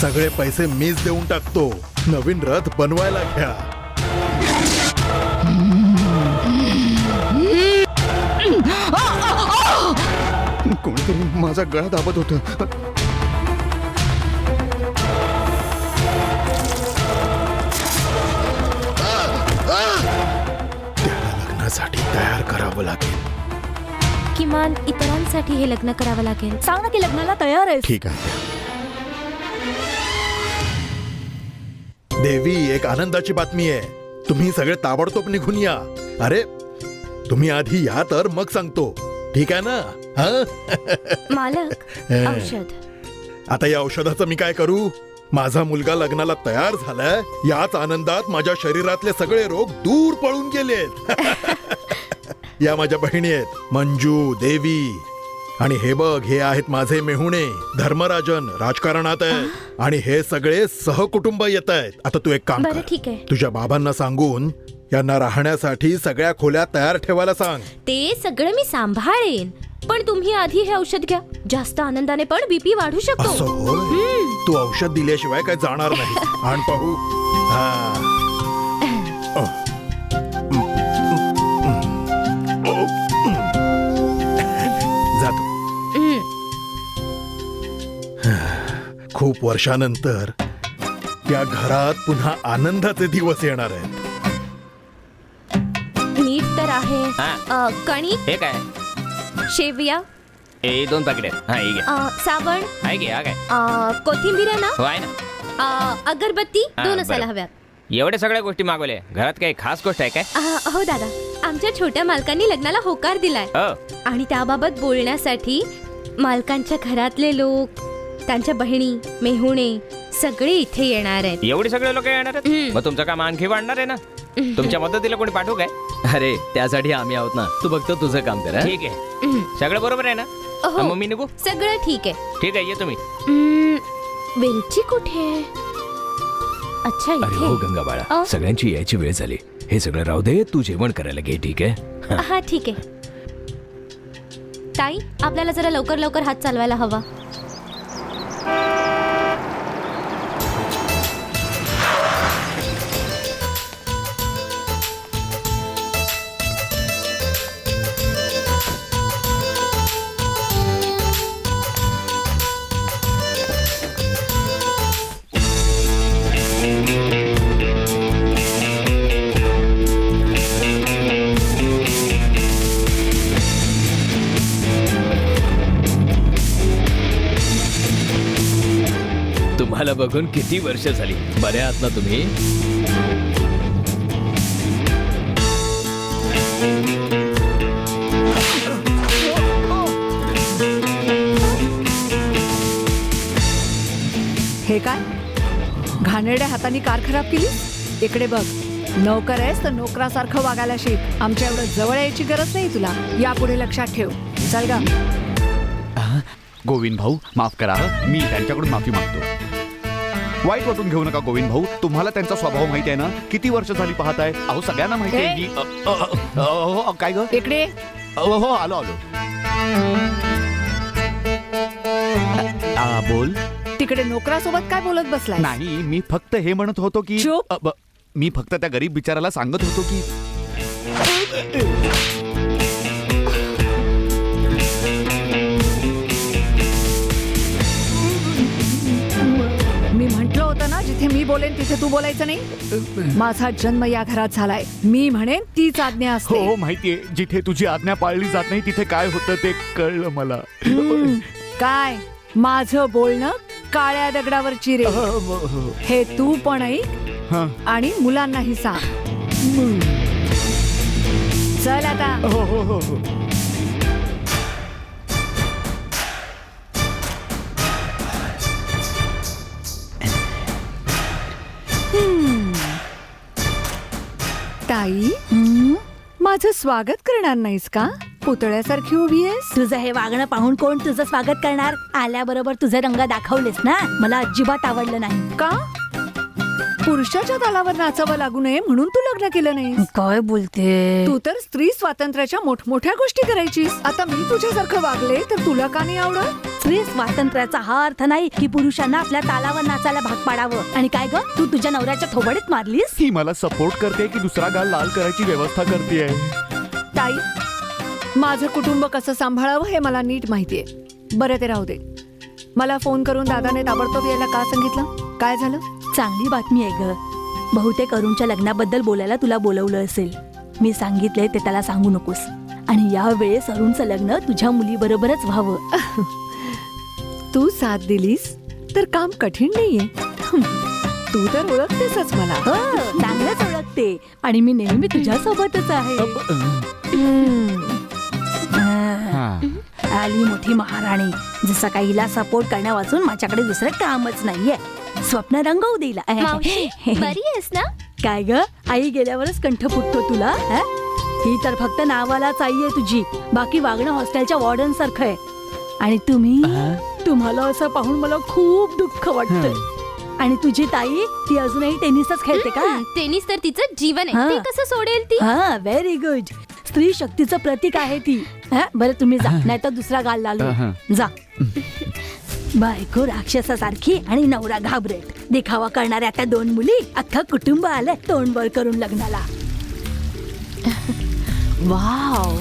सगळे पैसे मीच देऊन टाकतो. नवीन रथ बनवायला घ्या. कोणीतरी माझा गळा दाबत होत. लग्नासाठी तयार करावं लागेल. किमान इतरांसाठी हे लग्न करावं लागेल. सांग ना की लग्नाला तयार आहेस. ठीक आहे. देवी एक आनंदाची बातमी आहे. तुम्ही सगळे ताबडतोब निघून या. अरे तुम्ही आधी या तर मग सांगतो. ठीक आहे ना? हा? मालक औषध. आता या औषधाचं मी काय करू? माझा मुलगा लग्नाला तयार झालाय. याच आनंदात माझ्या शरीरातले सगळे रोग दूर पळून गेलेत. या माझ्या बहिणी आहेत. मंजू देवी. आणि हे बघ हे आहेत माझे मेहुणे धर्मराजन राजकारणात आहेत. आणि हे सगळे सहकुटुंब येत आहेत. आता तू एक काम बरं कर. ठीक आहे. तुझ्या बाबांना सांगून यांना राहण्यासाठी सगळ्या खोल्या तयार ठेवायला सांग. ते सगळं मी सांभाळेन. पण तुम्ही आधी हे औषध घ्या. जास्त आनंदाने पण बीपी वाढू असं शकतो होय तू औषध दिल्याशिवाय काय जाणार नाही. आण पाहू. हा. खूप वर्षानंतर या घरात पुन्हा आनंदाचे दिवस येणार आहेत. मीठ तर आहे. हा. अ, कणिक हे काय? शेवया? हे दोन पाकिट. आहेत हा हे अ, आहे घे हा काय? अ, कोथिंबीर आहे ना? हो आहे ना. अ, अगरबत्ती? हा, दोन बरं. असायला हव्यात. एवढ्या सगळ्या गोष्टी मागवल्या. घरात काही खास गोष्ट आहे काय? अ, हो दादा. आमच्या छोट्या मालकांनी लग्नाला होकार दिलाय. हो. आणि त्याबाबत बोलण्यासाठी मालकांच्या घरातले लोक त्यांच्या बहिणी मेहुणे सगळे इथे येणार आहेत. एवढे सगळे लोक येणार आहेत? हम्म. मग तुमचं काम आणखी वाढणार आहे ना? तुमच्या मदतीला कोणी पाठवू काय? अरे त्यासाठी आम्ही आहोत ना. तू फक्त तुझं काम कर हं? ठीक आहे. हम्म. सगळं बरोबर आहे ना? हो. मग मी निघू? सगळं ठीक आहे. ठीक आहे ये तुम्ही. हम्म, वेलची कुठे आहे? अच्छा अरे हो इथे गंगा अ? बाळा सगळ्यांची यायची वेळ झाली. हे सगळं राहू दे तू जेवण करायला घे ठीक आहे? हा ठीक आहे. ताई आपल्याला जरा लवकर लवकर हात चालवायला हवा. तुम्हाला बघून किती वर्ष झाली. बरे आहात ना तुम्ही? हे काय? घाणेरड्या हाताने कार खराब केली? इकडे बघ. नोकर आहेस तर नोकरासारखं वागायला शिक. आमच्या एवढं जवळ यायची गरज नाही तुला. यापुढे लक्षात ठेव. चल गा. गोविंद भाऊ माफ करा हं. मी त्यांच्याकडून माफी मागतो. वाईट वाटून घेऊ नका गोविंद भाऊ तुम्हाला त्यांचा स्वभाव माहिती आहे ना? किती वर्ष झाली पाहताय? अहो सगळ्यांना माहिती आहे हे? की अ, अ, अ, अ, अ, काय ग? इकडे. हो आलो आलो. आ, बोल. तिकडे नोकरासोबत काय बोलत बसलाय नाही मी फक्त हे म्हणत होतो की चूप. अ, ब- मी फक्त त्या गरीब बिचाराला सांगत होतो की मी बोलेन तिथे तू बोलायचं नाही. माझा जन्म या घरात झालाय. मी म्हणेन तीच आज्ञा असते. हो माहितीये. जिथे तुझी आज्ञा पाळली जात नाही तिथे काय होतं ते कळलं मला. काय? माझं बोलणं काळ्या दगडावर चिरे अ, म- हो. हे तू पण ऐक हं. आणि मुलांनाही सांग. चल आता. हो हो हो. ताई माझं स्वागत करणार नाहीस का? पुतळ्यासारखी उभी आहेस? तुझं हे वागणं पाहून कोण तुझं स्वागत करणार? आल्याबरोबर तुझे रंग दाखवलेस ना? मला अजिबात आवडलं नाही. का? पुरुषाच्या तालावर नाचावं लागू नये म्हणून तू लग्न केलं नाही काय बोलते? तू तर स्त्री स्वातंत्र्याच्या मोठमोठ्या गोष्टी करायचीस. आता मी तुझ्यासारखं वागले तर तुला का नाही आवडत? स्त्री स्वातंत्र्याचा हा अर्थ नाही की पुरुषांना आपल्या तालावर नाचायला भाग पाडावं. आणि काय ग? तू तुझ्या नवऱ्याच्या थोबडीत मारलीस? ही मला सपोर्ट करते की दुसरा गाल लाल करायची व्यवस्था करते ताई माझं कुटुंब कसं सांभाळावं हे मला नीट माहितीये. बरं ते राहू दे. मला फोन करून दादाने ताबडतोब यायला का सांगितलं? काय झालं? चांगली बातमी आहे ग. बहुतेक अरुणच्या लग्नाबद्दल बोलायला तुला बोलवलं असेल. मी सांगितलंय ते त्याला सांगू नकोस. आणि या वेळेस अरुणचं लग्न तुझ्या मुलीबरोबरच व्हावं. तू साथ दिलीस तर काम कठीण नाहीये. तू तर ओळखतेसच मला. हो चांगलंच ओळखते. आणि मी नेहमी तुझ्या सोबतच आहे हा. आली मोठी महाराणी. जसं काही हिला सपोर्ट करण्या वाचून माझ्याकडे दुसरं कामच नाहीये. स्वप्न रंगवू दिला. मावशी बरी आहेस ना? काय ग? आई गेल्यावरच कंठ फुटतो तुला? हा? ही तर फक्त नावालाच आई आहे तुझी. बाकी वागणं हॉस्टेलच्या वॉर्डन सारखं आहे. आणि तुम्ही? तुम्हाला असं पाहून मला खूप दुःख वाटतंय. आणि तुझी ताई ती अजूनही टेनिसच खेळते का? हम्म, टेनिस तर तिचं जीवन आहे. हा. ते कसं सोडेल ती? हा व्हेरी गुड स्त्री शक्तीचं प्रतीक आहे ती. हा, बरं तुम्ही जा. नाही तर दुसरा गाल लालू जा. बायको राक्षसासारखी आणि नवरा घाबरेट देखावा करणाऱ्या त्या दोन मुली अख्खा कुटुंब आलंय तोंडबळ करून लग्नाला. वाव.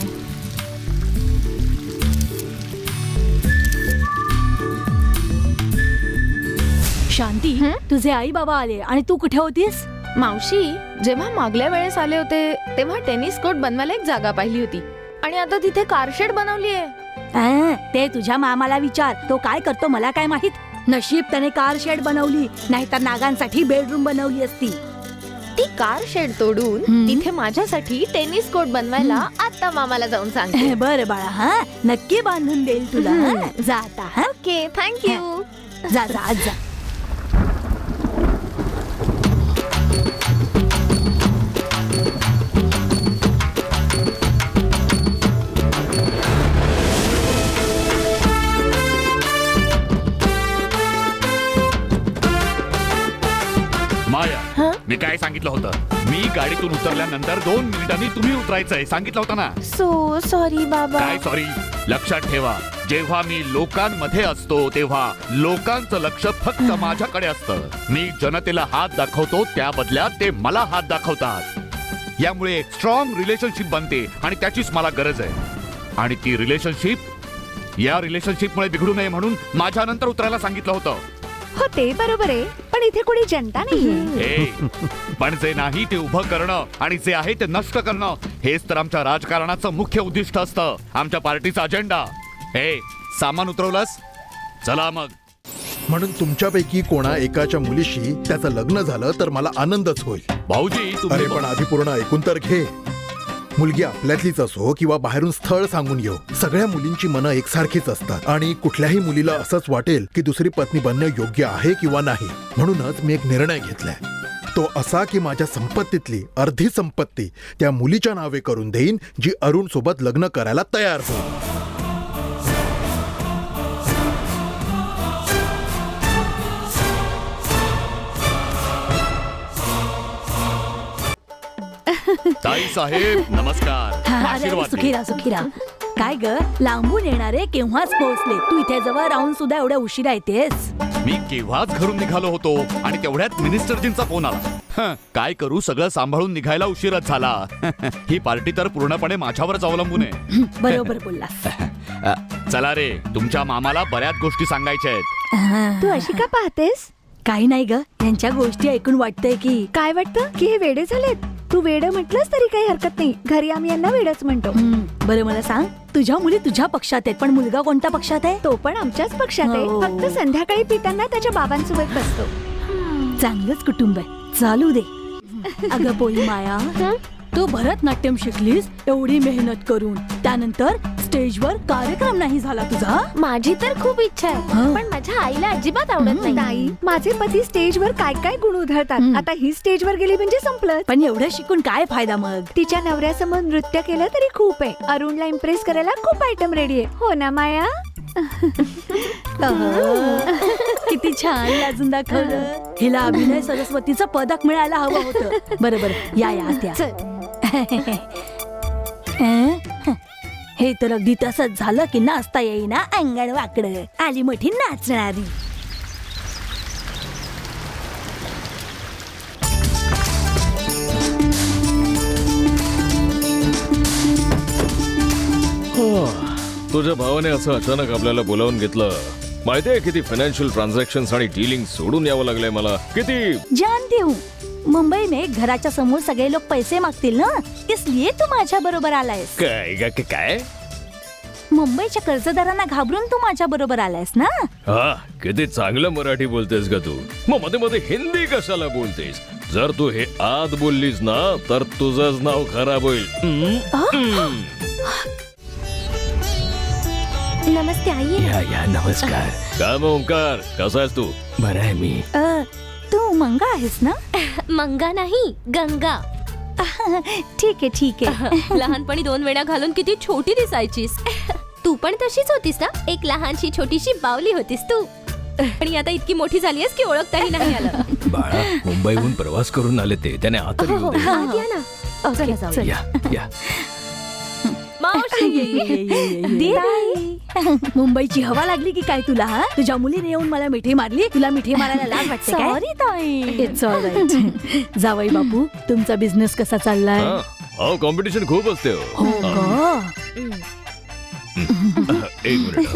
शांती तुझे आई बाबा आले आणि तू कुठे होतीस? मावशी जेव्हा मागल्या वेळेस आले होते तेव्हा टेनिस कोर्ट बनवायला एक जागा पाहिली होती. आणि आता तिथे कारशेड बनवली आहे अं, ते तुझ्या मामाला विचार. तो काय करतो मला काय माहीत? नशीब त्याने कार शेड बनवली नाहीतर नागांसाठी बेडरूम बनवली असती. ती कार शेड तोडून हम्म. तिथे माझ्यासाठी टेनिस कोर्ट बनवायला आता मामाला जाऊन सांगते. बरं बाळा हा? नक्की बांधून देईल तुला हा? जा आता हा? ओके थँक्यू जा जा आज जा. मी काय सांगितलं होतं? मी गाडीतून उतरल्यानंतर दोन मिनिटांनी तुम्ही उतरायचंय. सांगितलं होतं ना? सो सॉरी बाबा. काय सॉरी लक्षात ठेवा. जेव्हा मी लोकांमध्ये असतो तेव्हा लोकांचं लक्ष फक्त माझ्याकडे असतं. मी जनतेला हात दाखवतो त्या बदल्यात ते मला हात दाखवतात. यामुळे स्ट्रॉंग रिलेशनशिप बनते आणि त्याचीच मला गरज आहे. आणि ती रिलेशनशिप या रिलेशनशिपमुळे बिघडू नये म्हणून माझ्या नंतर उतरायला सांगितलं होतं. हो ते बरोबर आहे. पण इथे कोणी जनता नाहीये. ए, पण जे नाही ते उभं करणं आणि जे आहे ते नष्ट करणं हेच तर आमच्या राजकारणाचं मुख्य उद्दिष्ट असतं. आमच्या पार्टीचा अजेंडा. हे सामान उतरवलंस? चला मग. म्हणून तुमच्यापैकी कोणा एकाच्या मुलीशी त्याचं लग्न झालं तर मला आनंदच होईल. भाऊजी अरे तुम्ही पण आधी पूर्ण ऐकून तर घे. मुलगी आपल्यातलीच असो किंवा बाहेरून स्थळ सांगून येऊ सगळ्या मुलींची मनं एकसारखीच असतात. आणि कुठल्याही मुलीला असंच वाटेल की दुसरी पत्नी बनणं योग्य आहे किंवा नाही. म्हणूनच मी एक निर्णय घेतलाय. तो असा की माझ्या संपत्तीतली अर्धी संपत्ती त्या मुलीच्या नावे करून देईन जी अरुण सोबत लग्न करायला तयार होईल. ताई साहेब नमस्कार. हा, अरे, अरे, आशीर्वाद सुखी द्या. राहा सुखी राहा काय ग? लांबून येणारे केव्हाच पोहोचले? तू इथे जवळ राहून सुद्धा एवढ्या उशिरा येतेस? मी केव्हाच घरून निघालो होतो आणि तेवढ्यात मिनिस्टरजींचा फोन आला. हं, काय करू? सगळं सांभाळून निघायला उशीरच झाला. ही पार्टी तर पूर्णपणे माझ्यावरच अवलंबून आहे. बरोबर बोललास. अ, चला रे तुमच्या मामाला बऱ्याच गोष्टी सांगायच्या आहेत. तू अशी का पाहतेस? काही नाही ग. यांच्या गोष्टी ऐकून वाटतंय की. काय वाटतं? की हे वेडे झालेत? तू वेड म्हटलंस तरी काही हरकत नाही. घरी आम्ही यांना वेडच म्हणतो. हम्म, बरं मला सांग तुझ्या मुली तुझ्या पक्षात आहेत पण मुलगा कोणत्या पक्षात आहे? तो पण आमच्याच पक्षात आहे. हो. फक्त संध्याकाळी पिताना त्याच्या बाबांसोबत बसतो. चांगलंच कुटुंब आहे. चालू दे. अगं पोई माया तू भरतनाट्यम शिकलीस एवढी मेहनत करून. त्यानंतर स्टेजवर कार्यक्रम नाही झाला तुझा? माझी तर खूप इच्छा हा. आहे पण माझ्या आईला अजिबात आवडत नाही. माझे पती स्टेजवर काय काय गुण उधळतात हम्म. आता ही स्टेजवर गेली म्हणजे संपलं. पण एवढं शिकून काय फायदा मग? तिच्या नवऱ्यासमोर नृत्य केलं तरी खूप आहे. अरुणला इम्प्रेस करायला खूप आयटम रेडी आहे. हो ना माया. किती छान लाजून दाखवलं. हिला अभिनय सरस्वतीचं पदक मिळायला हवं होतं. बरं बरं या या त्या. अं? हे तर अगदी तसंच झालं की नाचता येईना अंगण वाकडं. आली मोठी नाचणारी. तुझ्या भावाने असं अचानक आपल्याला बोलावून घेतलं. माहितीये किती फायनान्शियल ट्रान्झॅक्शन आणि डीलिंग सोडून यावं लागलंय मला. किती जानती हूँ मुंबई में घराच्या समोर सगळे लोक पैसे मागतील ना? इसलिए तू माझ्या बरोबर आलायस. काय काय- काय? मुंबईच्या कर्जदारांना घाबरून तू माझ्या बरोबर आलायस ना? हा किती चांगलं मराठी बोलतेस ग तू. मग मध्ये मध्ये हिंदी कशाला बोलतेस? जर तू हे आत बोललीस ना तर तुझंच नाव खराब होईल. हम्म? हम्म. नमस्ते आई. या या नमस्कार. काय मग ओंकार कसा आहेस तू? बरा आहे मी. अ, तू मंगा आहेस ना? मंगा नाही गंगा. ठीक आहे ठीक. आहे लहानपणी दोन वेळा घालून किती छोटी दिसायचीस. तू पण तशीच होतीस ना? एक लहानशी छोटीशी बावली होतीस तू. आणि आता इतकी मोठी झाली आहेस की ओळखताही नाही आलं. बाळा मुंबईहून प्रवास करून आले ते. त्याने आता येऊ दे. हा, या ना. चला जाऊ. चल. या या. मावशी. दे बाई. मुंबईची हवा लागली की काय तुला हा? तुझ्या मुलीने येऊन मला मिठी मारली तुला मिठी मारायला लाज वाटते सॉरी ताई. इट्स ऑल राईट जावई बापू तुमचा बिझनेस कसा चाललाय? हा अहो कॉम्पिटिशन खूप असते हो. हो का एक मिनिट.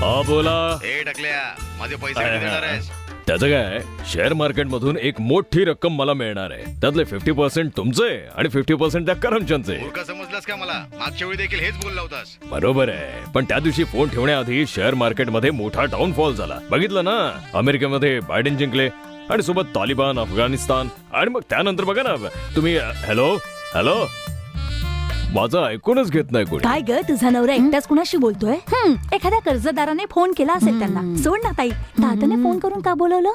हा बोला. हे टाकल्या माझे पैसे कधी देणार आहेस? त्याचं काय शेअर मार्केट मधून एक मोठी रक्कम मला मिळणार आहे. त्यातले फिफ्टी पर्सेंट तुमचे आणि फिफ्टी पर्सेंट त्या करमचंदचे. मूर्ख समजलास का मला? मागच्या वेळी देखील हेच बोलला होतास. बरोबर आहे. पण त्या दिवशी फोन ठेवण्याआधी शेअर मार्केटमध्ये मोठा डाऊनफॉल झाला. बघितलं ना? अमेरिकेमध्ये बायडेन जिंकले आणि सोबत तालिबान अफगाणिस्तान आणि मग त्यानंतर बघा ना तुम्ही हॅलो हॅलो माझं ऐकूनच घेत नाही कोणी. काय ग तुझा नवरा एकटाच कुणाशी बोलतोय? हं, एखाद्या कर्जदाराने फोन केला असेल त्यांना. सोड ना ताई. दादाने फोन करून का बोलवलं?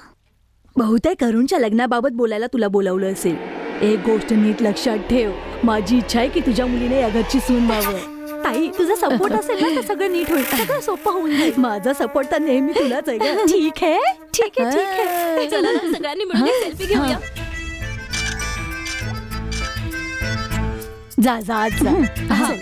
बहुतेक करुणच्या लग्नाबाबत बोलायला तुला बोलवलं असेल. एक गोष्ट नीट लक्षात ठेव. माझी इच्छा आहे की तुझ्या मुलीने या घरची सून व्हावं. ताई तुझा सपोर्ट असेल ना तर सगळं नीट होईल. सगळं सोपं होऊन जाईल. माझा सपोर्ट तर नेहमी तुलाच आहे ग. ठीक आहे ठीक आहे ठीक आहे. चला ना, सगळ्यांनी मिळून सेल्फी घेऊया. जा जा आज जा. चल.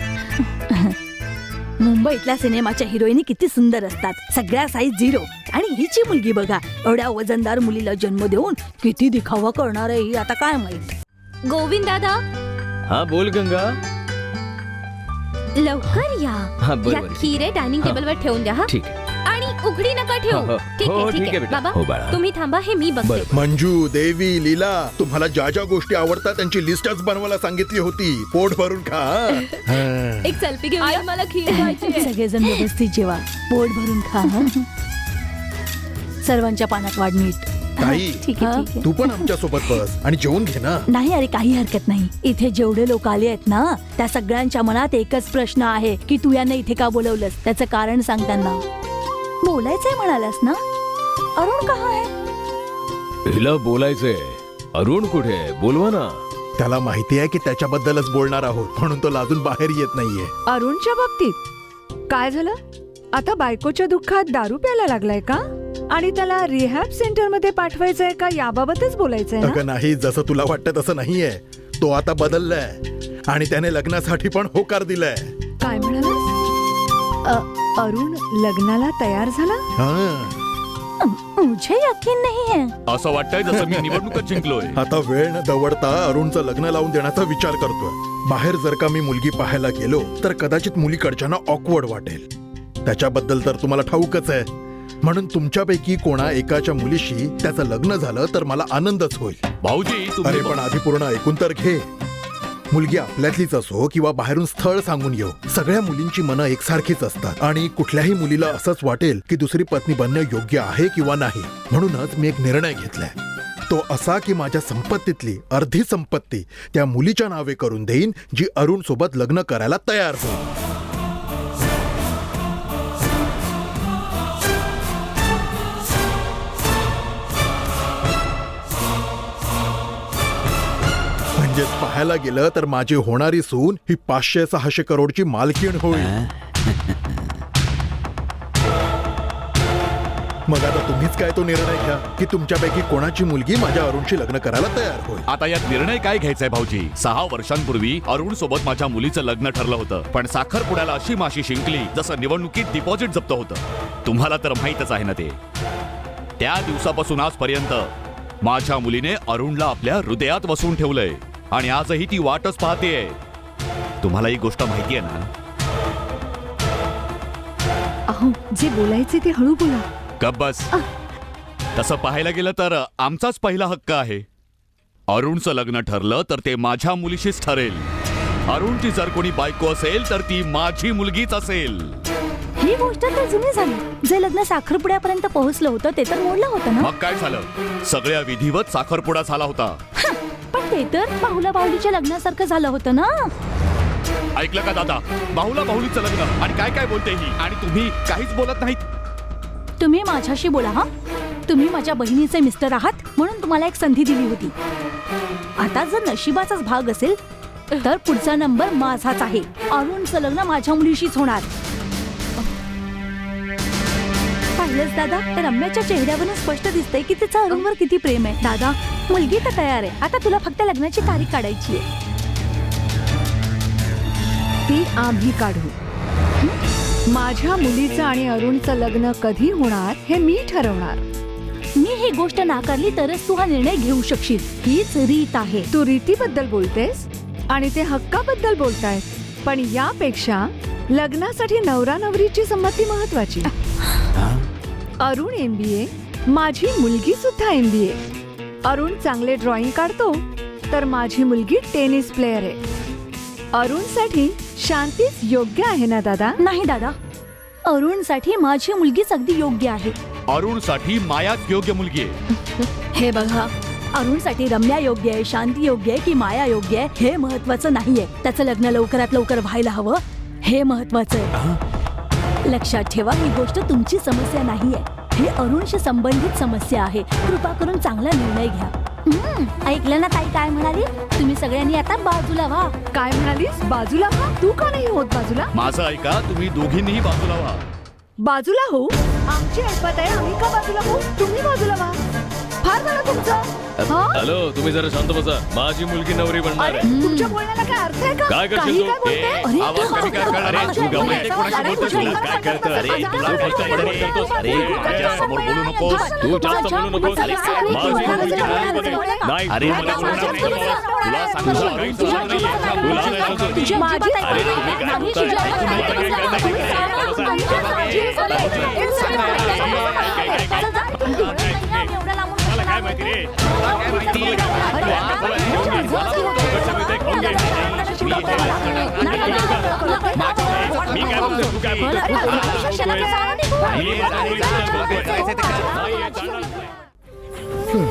मुंबईतल्या सिनेमाच्या हिरोईनी किती सुंदर असतात. सगळ्या साईज झिरो आणि हिची मुलगी बघा. एवढ्या वजनदार मुलीला जन्म देऊन किती दिखावा करणार आहे ही आता काय माहीत? गोविंद दादा? हा बोल गंगा. लवकर या. हा बरोबर. या खिरे डायनिंग हा. टेबलवर ठेवून द्या हा. ठीक आहे. उघडी नका हो, ठेवू. हो. ठीक हो, आहे ठीक ठीक आहे आहे. बेटा. बाबा हो, बाळा. तुम्ही थांबा हे मी बघते. बरं. मंजू देवी लीला तुम्हाला ज्या ज्या गोष्टी आवडतात त्यांची लिस्टच बनवायला सांगितली होती. पोट भरून खा हा. एक सेल्फी घेऊया मला खीर खायची सगळेजण व्यवस्थित जेवा. पोट भरून खा हं. सर्वांच्या पानात वाढ मीठ ताई ठीक आहे ठीक आहे. तू पण आमच्यासोबत बस आणि जेवून घे ना. नाही अरे काही हरकत नाही. इथे जेवढे लोक आले आहेत ना त्या सगळ्यांच्या मनात एकच प्रश्न आहे की तू यांना इथे का बोलवलंस? त्याचं कारण सांग त्यांना. बोलायचंय म्हणालास ना? अरुण कहा आहे हिला बोलायचंय. अरुण कुठे आहे? बोलवा ना. त्याला माहिती आहे की त्याच्याबद्दलच बोलणार आहोत म्हणून तो लाजून बाहेर येत नाहीये. अरुणच्या बाबतीत? काय झालं? आता बायकोच्या दुःखात दारू प्यायला लागलाय का? आणि त्याला रिहॅब सेंटरमध्ये पाठवायचंय का? याबाबतच बोलायचंय ना? अगं नाही जसं तुला वाटतं तसं नाहीये. तो आता बदललाय. आणि त्याने लग्नासाठी पण होकार दिलाय. काय म्हणालास? अ- अरुण लग्नाला तयार झाला? हा. मुझे यकीन नहीं है. असं वाटतंय जसं मी निवडणुकच जिंकलोय. आता वेळ न दवडता अरुणचं लग्न लावून देण्याचा विचार करतोय. बाहेर जर का मी मुलगी पाहायला गेलो तर कदाचित मुलीकडच्यांना ऑकवर्ड वाटेल. त्याच्याबद्दल तर तुम्हाला ठाऊकच आहे. म्हणून तुमच्यापैकी कोणा एकाच्या मुलीशी त्याचं लग्न झालं तर मला आनंदच होईल. भाऊजी अरे तुम्ही पण आधी पूर्ण ऐकून तर घे. मुलगी आपल्यातलीच असो किंवा बाहेरून स्थळ सांगून येऊ सगळ्या मुलींची मनं एकसारखीच असतात आणि कुठल्याही मुलीला असंच वाटेल की दुसरी पत्नी बनणं योग्य आहे किंवा नाही. म्हणूनच मी एक निर्णय घेतलाय. तो असा की माझ्या संपत्तीतली अर्धी संपत्ती त्या मुलीच्या नावे करून देईन जी अरुण सोबत लग्न करायला तयार होईल. म्हणजेच पाहायला गेलं तर माझी होणारी सून ही पाचशे सहाशे करोडची मालकीण होईल. मग आता तुम्हीच काय तो निर्णय घ्या की तुमच्यापैकी कोणाची मुलगी माझ्या अरुणशी लग्न करायला तयार होईल. आता यात निर्णय काय घ्यायचाय भाऊजी? सहा वर्षांपूर्वी अरुण सोबत माझ्या मुलीचं लग्न ठरलं होतं पण साखरपुड्याला अशी माशी शिंकली जसं निवडणुकीत डिपॉझिट जप्त होतं. तुम्हाला तर माहीतच आहे ना ते. त्या दिवसापासून आजपर्यंत माझ्या मुलीने अरुणला आपल्या हृदयात वसून ठेवलंय. आणि आजही ती वाटच पाहतेय. तुम्हाला ही गोष्ट माहिती आहे ना? अहो जे बोलायचे ते हळू बोला. गब्बस तसं पाहायला गेलं तर आमचाच पहिला हक्क आहे. अरुणचं लग्न ठरलं तर ते माझ्या मुलीशीच ठरेल. अरुणची जर कोणी बायको असेल तर ती माझी मुलगीच असेल. ही गोष्ट तर जुनी झाली. जे लग्न साखरपुड्यापर्यंत पोहोचलं होतं ते तर मोडलं होतं ना? मग काय झालं? सगळ्या विधिवत साखरपुडा झाला होता. ते तर बाहुला बाहुलीच्या लग्नासारखं झालं होतं ना? ऐकलं का दादा? बाहुला बाहुलीचं लग्न. आणि काय काय बोलते ही? आणि तुम्ही काहीच बोलत नाहीत. तुम्ही माझ्याशी बोला हा? तुम्ही माझ्या बहिणीचे मिस्टर आहात म्हणून तुम्हाला एक संधी दिली होती. आता जर नशिबाचाच भाग असेल तर पुढचा नंबर माझाच आहे. अरुणचं लग्न माझ्या मुलीशीच होणार. पाहिलंच दादा? त्या रम्याच्या चेहऱ्यावरून स्पष्ट दिसतंय की तिचं अरुणवर किती प्रेम आहे. दादा मुलगी तर तयार आहे. आता तुला फक्त लग्नाची तारीख काढायची आहे. ती आम्ही काढू. माझ्या मुलीचं आणि अरुणचं लग्न कधी होणार हे मी ठरवणार. मी ही गोष्ट नाकारली तरच तू हा निर्णय घेऊ शकशील. हीच रीत आहे. तू रीतीबद्दल बोलतेस आणि ते हक्काबद्दल बोलतायत. पण यापेक्षा लग्नासाठी नवरा नवरीची संमती महत्वाची अरुण एमबीए माझी मुलगी सुद्धा एमबीए अरुण चांगले ड्रॉइंग काढतो तर माझी मुलगी टेनिस प्लेअर आहे. अरुणसाठी शांतीच योग्य आहे ना दादा? नाही दादा. अरुणसाठी माझी मुलगीच अगदी योग्य आहे. अरुणसाठी मायाच योग्य मुलगी आहे. हे बघा अरुणसाठी रम्या योग्य आहे शांती योग्य आहे की माया योग्य आहे हे महत्वाचं नाहीये. त्याचं लग्न लवकरात लवकर व्हायला हवं हे महत्वाचं आहे. लक्षात ठेवा ही गोष्ट तुमची समस्या नाहीये. ही अरुणशी संबंधित समस्या आहे. कृपा करून चांगला निर्णय घ्या. हम्म, ऐकलं ना ताई काय म्हणाली? तुम्ही सगळ्यांनी आता बाजूला व्हा काय म्हणालीस? बाजूला व्हा तू का नाही होत बाजूला माझं ऐका तुम्ही दोघींनीही बाजूला व्हा बाजूला हो आमची ऐपत आहे आम्ही का बाजूला हो तुम्ही बाजूला व्हा. फार झालं तुमचं हा? हॅलो तुम्ही जरा शांत बसा माझी मुलगी नवरी बनणार अरे आहे तुमच्या बोलण्याला काय अर्थ आहे का काय करशील काही तू? काय बोलते अरे, आवाज तू- कमी कर, कर, अरे, अरे, तू गमत आहे, कोणाशी अरे, बोलतोस तुझ्या तुला? काय कळतं? अरे, तुला फक्त पडत येतोस. अरे, माझ्यासमोर बोलू नकोस. तू जास्त बोलू नकोस अरे, माझी मुलगी नवरी बनेल. नाही अरे, मला तुला. तुला. तुला. तुला नाही तुम्ही काय बोलताय? तुम्ही काय बोलताय? काय काय काय बोलतोय काय बोलतोय बोलतोय. नाही, हे जाणार नाही.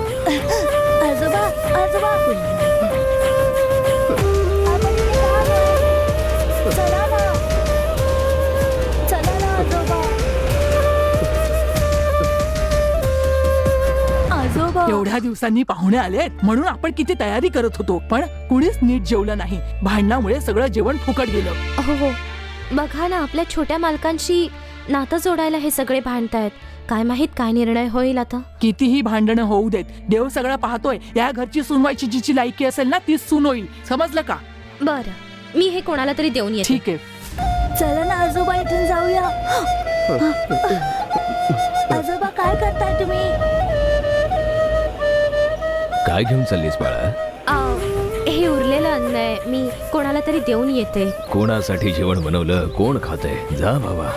आजोबा आजोबा एवढ्या दिवसांनी पाहुणे आलेत म्हणून आपण किती तयारी करत होतो. पण कुणीच नीट जेवलं नाही. भांडणामुळे सगळं जेवण फुकट गेलं. हो हो. बघा ना आपल्या छोट्या मालकांशी नातं जोडायला हे सगळे भांडतायत. काय माहीत काय निर्णय होईल आता? कितीही भांडणं होऊ देत देव सगळं पाहतोय. या घरची सुनवायची जिची लायकी असेल ना तीच सून होईल. समजलं का? बरं. मी हे कोणाला तरी देऊन येते. ठीक आहे. चला ना आजोबा इथून जाऊया. आजोबा काय करताय तुम्ही? काय घेऊन चाललीस बाळा? हे उरलेलं अन्न आहे. मी कोणाला तरी देऊन येते. कोणासाठी जेवण बनवलं? कोण खातंय? जा बाबा.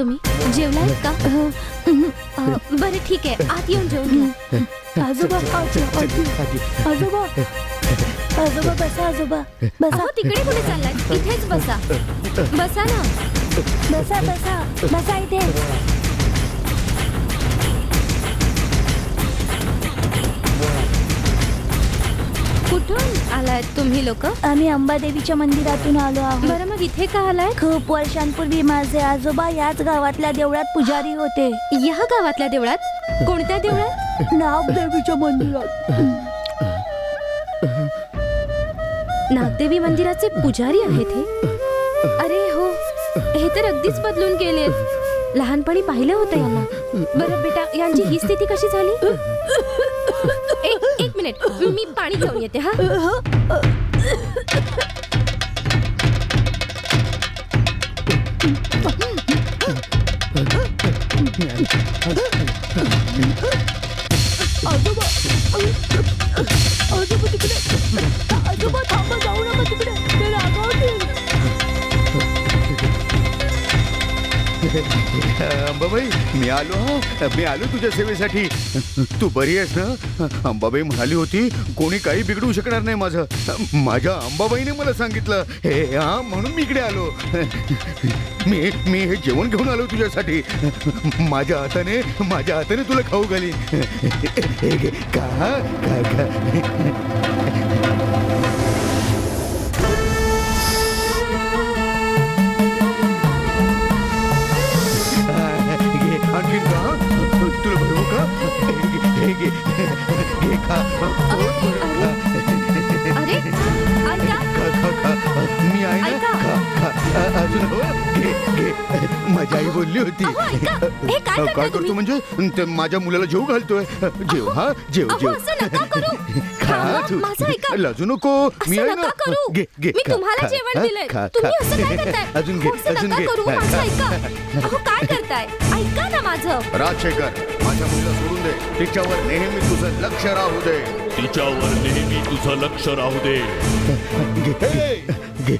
तुम्ही? जेवलात का? अ, बरं ठीक है आत येऊन जेवून घ्या. आजोबा आजी, आजी. आजोबा. आजोबा बसा आजोबा. बसा. अहो तिकडे कुठे चाललाय? इथेच बसा. बसा ना. बसा बसा. बसा इथे. कुठून आलाय तुम्ही लोक? आम्ही अंबादेवीच्या मंदिरातून आलो आहोत. बरं मग इथे का आलाय? खूप वर्षांपूर्वी माझे आजोबा याच गावातल्या देवळात पुजारी होते. या गावातल्या देवळात? कोणत्या देवळात? नागदेवीच्या मंदिरात. नागदेवी मंदिराचे पुजारी आहेत हे? अरे हो हे तर अगदीच बदलून गेलेत लहानपणी पाहिलं होतं यांना. बरं बेटा यांची ही स्थिती कशी झाली? मिनिट. मी पाणी घेऊन येते हा. हो. आलो मी आलो तुझ्या सेवेसाठी. तू बरी आहेस ना? अंबाबाई म्हणाली होती कोणी काही बिघडू शकणार नाही माझं. माझ्या अंबाबाईने मला सांगितलं. हे हा म्हणून मी इकडे आलो. मी मी हे जेवण घेऊन आलो तुझ्यासाठी. माझ्या हाताने माझ्या हाताने तुला खाऊ घालीन. का? घे, हे घे घे खा पोट भरून खा. अरे ऐका खा खा खा मी आहे ना ऐका. खा खा अ- अजून हो घे घे माझी आई बोलली होती अहो, ऐका. हे काय करतो तुम्ही? म्हणजे ते माझ्या मुलाला जेव घालतोय जेव हा जेव अहो, जेव असं नका करू. खा तू माझं ऐका. लाजू नको मी असं आहे ना करू घे घे मी खा, तुम्हाला खा, जेवण हा, दिलंय खा, तुम्ही खा. असं काय करताय अजून घे असं अजून नका घे करू खा, माझं खा. ऐका अहो काय करताय ऐका ना माझं राजशेखर माझ्या मुलीला सोडून दे. तिच्यावर नेहमी तुझं लक्ष राहू दे. तिच्यावर नेहमी तुझं लक्ष राहू दे. घे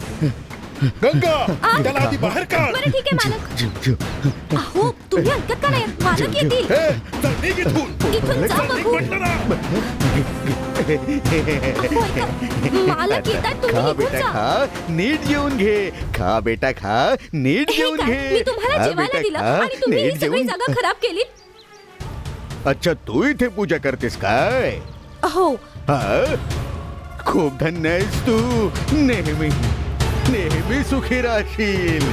गंगा त्याला आधी बाहेर काढ. बरं ठीक आहे मालक. अहो तुम्ही ऐकत का नाही? मालक येतील. हे, चल निघ इथून. इथून जा चल निघ बघू म्हटलं ना अहो, ऐका. मालक येतात तुम्ही खा निघून बेटा जा. खा नीट जेवून घे. खा बेटा खा नीट हे जेवून काय? घे. मी तुम्हाला खा जेवायला बेटा, दिलं खा. आणि तुम्ही ही नीट सगळी जेवून जागा खराब केली अच्छा तू इथे पूजा करतेस काय? हो. हा? खूप धन्य आहेस तू. नेहमी नेहमी सुखी राहशील.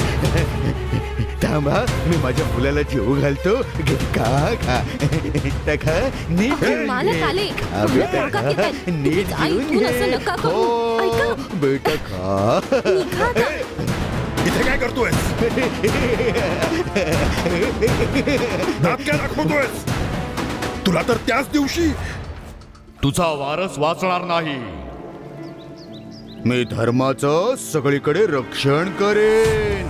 थांबा मी माझ्या मुलाला जेवू घालतो. घे, खा खा. खा. नीट अहो, जेवून मालक घे. आले. खा बेटा खा. असं नका करू. हो ऐका. बेटा खा. निघा आता. इथे काय करतोयस? दात काय दाखवतोयस तुला तर त्याच दिवशी तुझा वारस वाचणार नाही. मी धर्माचं सगळीकडे रक्षण करेन.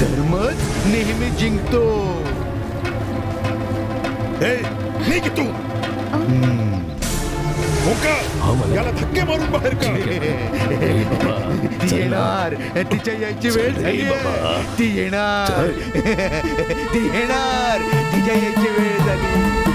धर्मच नेहमी जिंकतो. हे निघ तू मोका. याला धक्के मारून बाहेर काढ. ती येणार. तिच्या यायची वेळ झाली ती येणार. ती येणार. तिच्या यायची वेळ झाली.